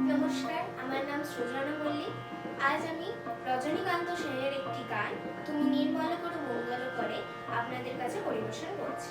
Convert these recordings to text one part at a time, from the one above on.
নমস্কার, আমার নাম সৃজনা মল্লিক। আজ আমি রজনীকান্ত সেনের একটি গান, তুমি নির্মল করো মঙ্গল করে আপনাদের কাছে পরিবেশন করছি।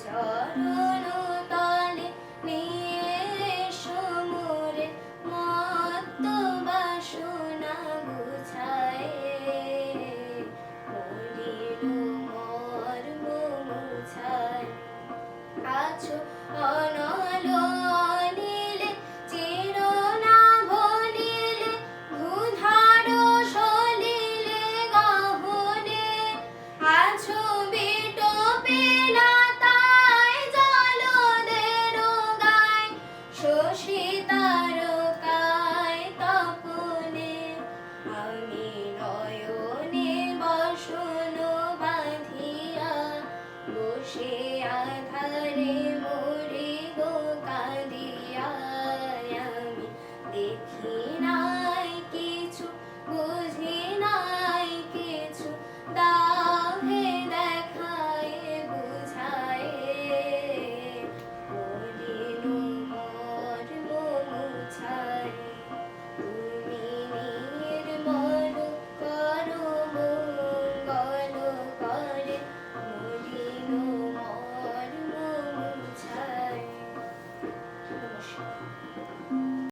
চরণ তলে নিয়ে সমরে মত বাসনা গুছায়। মলিন মর্ম গুছায় আছো অন